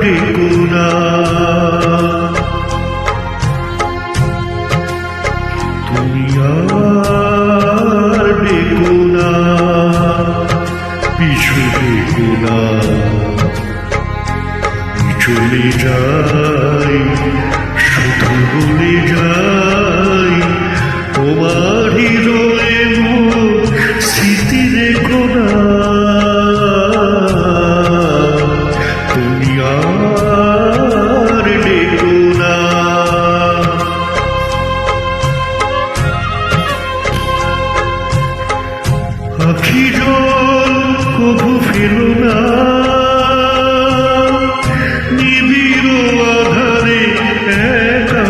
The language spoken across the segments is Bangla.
ডেকুনা তুমি আর ডেকুনা পিছু ডেকুনা চলে যায় জল কভু ফেলো না। নিবিড় আধারে একা।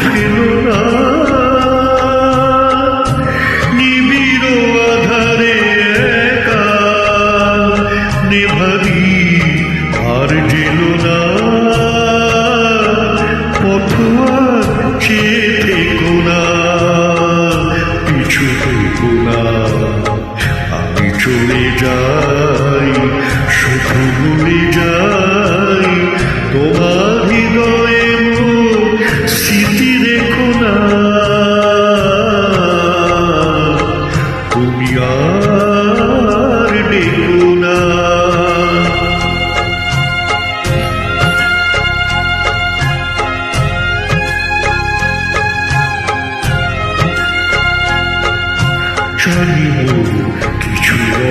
ফেলো না। নিবিড় আধারে একা। আর জেলো না। পথুয়া যাই শুধু ভুলে যাই তোমার হৃদয়ে স্মৃতি রেখো না। তুমি আর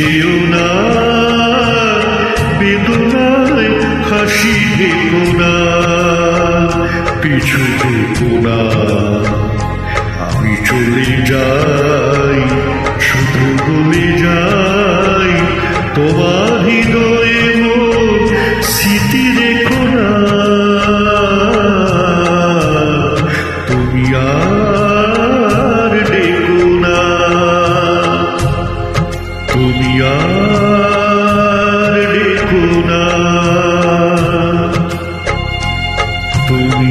যেও না বেদনায় হাসি দেখো না পিছু দেখো না আমি চলে যাই, শুধু বলে যাই, তোমার হৃদয়ে স্মৃতি রেখো না। তুমি আর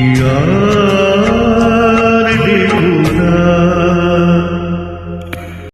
তুমি আর ডেকো